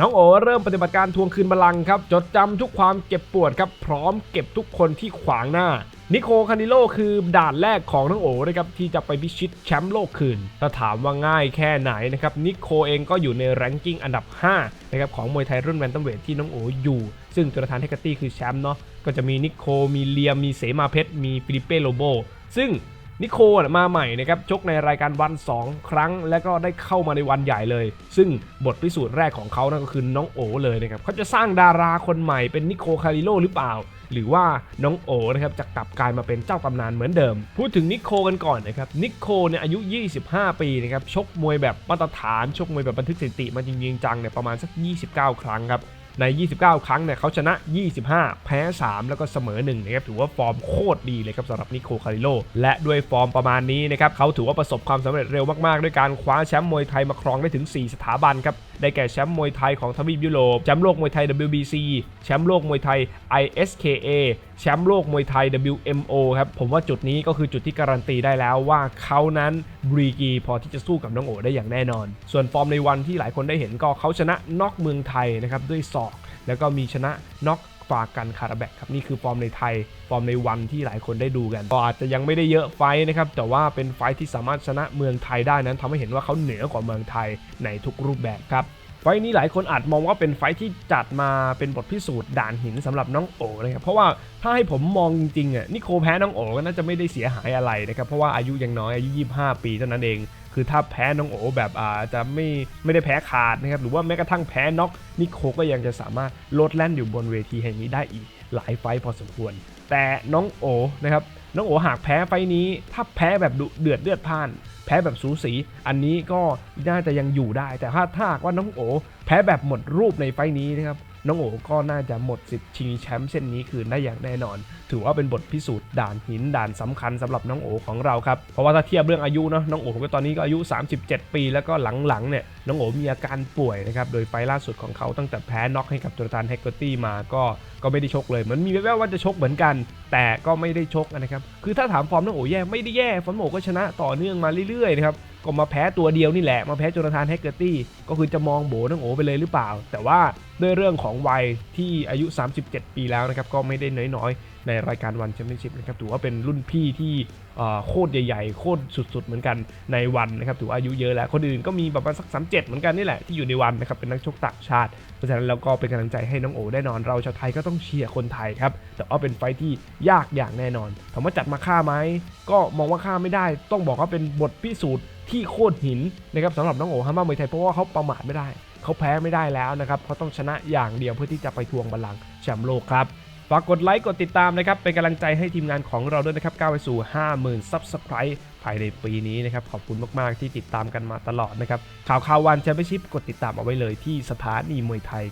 น้องโอเริ่มปฏิบัติการทวงคืนบัลลังก์ครับ จดจำทุกความเจ็บปวดครับ พร้อมเก็บทุกคนที่ขวางหน้า นิโคคานิโลคือด่านแรกของน้องโอนะครับที่จะไปพิชิตแชมป์โลกคืน ถ้าถามว่าง่ายแค่ไหนนะครับนิโคเองก็อยู่ในแรงกิ้งอันดับ5นะครับของมวยไทยรุ่นแวนตัมเวทที่น้องโออยู่ ซึ่งจนทานเทคตี้คือแชมป์เนาะก็จะมีนิโคมีเลียมมีเสมาเพชรมีฟิลิปเป้โลโบซึ่ง นิโคมาใหม่นะครับชกในรายการวัน 2 ครั้ง แล้วก็ได้เข้ามาในวันใหญ่เลย ซึ่งบทพิสูจน์แรกของเขานั่นก็คือน้องโอเลยนะครับเขาจะสร้างดาราคนใหม่เป็นนิโคคาริโลหรือเปล่า หรือว่าน้องโอนะครับจะกลับกลายมาเป็นเจ้าตำนานเหมือนเดิม พูดถึงนิโคกันก่อนนะครับนิโคเนี่ยอายุ 25 ปีนะครับชกมวยแบบมาตรฐานชกมวยแบบบันทึกสถิติมาจริงๆจังเนี่ยประมาณสัก 29 ครั้งครับ ใน 29 ครั้งเนี่ยเขาชนะ 25 แพ้ 3 แล้วก็เสมอ1นะครับถือว่าฟอร์มโคตรดีเลยครับสำหรับนิโคคาริโลและด้วยฟอร์มประมาณนี้นะครับเขาถือว่าประสบความสำเร็จเร็วมากๆ ด้วยการคว้าแชมป์มวยไทยมาครองได้ถึง 4 สถาบันครับได้แก่แชมป์มวยไทยของทวีปยุโรปแชมป์โลกมวยไทย WBC แชมป์โลกมวยไทย ISKA แชมป์โลกมวยไทย WMO ครับ ผมว่าจุดนี้ก็คือจุดที่การันตีได้แล้วว่าเขานั้นบรีกีพอที่จะสู้กับน้องโอได้อย่างแน่นอน ส่วนฟอร์มในวันที่หลายคนได้เห็นก็เขาชนะน็อกเมืองไทยนะครับด้วยศอก แล้วก็มีชนะน็อกฝากกันคาราแบกครับนี่คือฟอร์มในไทย ฟอร์มในวันที่หลายคนได้ดูกันก็อาจจะยังไม่ได้เยอะไฟนะครับแต่ว่าเป็นไฟท์ที่สามารถชนะเมืองไทยได้นั้นทำให้เห็นว่าเขาเหนือกว่าเมืองไทยในทุกรูปแบบครับ ไฟนี้หลายคนอาจมองว่าเป็นไฟที่จัดมาเป็นบทพิสูจน์ด่านหินสำหรับน้องโอนะครับเพราะว่าถ้าให้ผมมองจริงๆอะนิโคแพ้น้องโอก็น่าจะไม่ได้เสียหายอะไรนะครับเพราะว่าอายุยังน้อยอายุ 25 ปีเท่านั้นเอง คือถ้าแพ้น้องโอแบบอาจะไม่ไม่ได้แพ้ขาดนะครับหรือว่าแม้กระทั่งแพ้น็อกนิโคก็ยังจะสามารถโลดแล่นอยู่บนเวทีแห่งนี้ได้อีกหลายไฟพอสมควร แต่น้องโอนะครับน้องโอหากแพ้ไฟนี้ถ้าแพ้แบบดุเดือดเลือดพ่าน แพ้แบบสูสี อันนี้ก็น่าจะยังอยู่ได้ แต่ถ้าถ้าหากว่าน้องโอ แพ้แบบหมดรูปในไฟนี้นะครับ น้องโอก็น่าจะหมดสิทธิ์ชิงแชมป์เส้นนี้คืนได้อย่างแน่นอน ถือว่าเป็นบทพิสูจน์ด่านหินด่านสำคัญสำหรับน้องโอของเราครับ เพราะว่าถ้าเทียบเรื่องอายุเนาะน้องโอก็ตอนนี้ก็อายุ 37 ปี แล้วก็หลังๆเนี่ยน้องโอมีอาการป่วยนะครับโดยไฟล์ล่าสุดของเขาตั้งแต่แพ้น็อกให้กับโจนาธานแฮกเกอร์ตี้มาก็ก็ไม่ได้ชกเลย มันมีแว่วๆว่าจะชกเหมือนกัน แต่ก็ไม่ได้ชกนะครับคือถ้าถามฟอร์มน้องโอแย่ไม่ได้แย่ฟอร์มน้องโอก็ชนะต่อเนื่องมาเรื่อยๆนะครับ ก็มาแพ้ตัวเดียวนี่แหละ มาแพ้โจนาธานแฮกเกอร์ตี้ ก็คือจะมองโบน้องโอไปเลยหรือเปล่า แต่ว่าด้วยเรื่องของวัยที่อายุ 37 ปีแล้วนะครับ ก็ไม่ได้น้อยๆ ในรายการวันแชมเปี้ยนชิพนะครับ ถือว่าเป็นรุ่นพี่ที่อ่อโคตรใหญ่ๆ โคตรสุดๆ เหมือนกันในวันนะครับ ถือว่าอายุเยอะแล้ว คนอื่นก็มีประมาณสัก 37 เหมือนกันนี่แหละ ที่อยู่ในวันนะครับ เป็นนักชกต่างชาติ เพราะฉะนั้นเราก็เป็นกำลังใจให้น้องโอแน่นอน เราชาวไทยก็ต้องเชียร์คนไทยครับ แต่ว่าเป็นไฟท์ที่ยากอย่างแน่นอนถามว่าจัดมาฆ่าไหม ก็มองว่าฆ่าไม่ได้ ต้องบอกว่าเป็นบทพิสูจน์ ที่โคตรหินนะครับสำหรับน้องโอฮามาเมยไทยเพราะว่าเขาประมาทไม่ได้ เขาแพ้ไม่ได้แล้วนะครับเขาต้องชนะอย่างเดียวเพื่อที่จะไปทวงบัลลังก์แชมป์โลกครับฝากกดไลค์กดติดตามนะครับ เป็นกำลังใจให้ทีมงานของเราด้วยนะครับก้าวไปสู่ 50,000 Subscribe ภายในปีนี้นะครับ ขอบคุณมาก ๆ ที่ติดตามกันมาตลอดนะครับ ข่าวข่าววันแชมเปี้ยนชิพกดติดตามเอาไว้เลยที่สถานีมวยไทย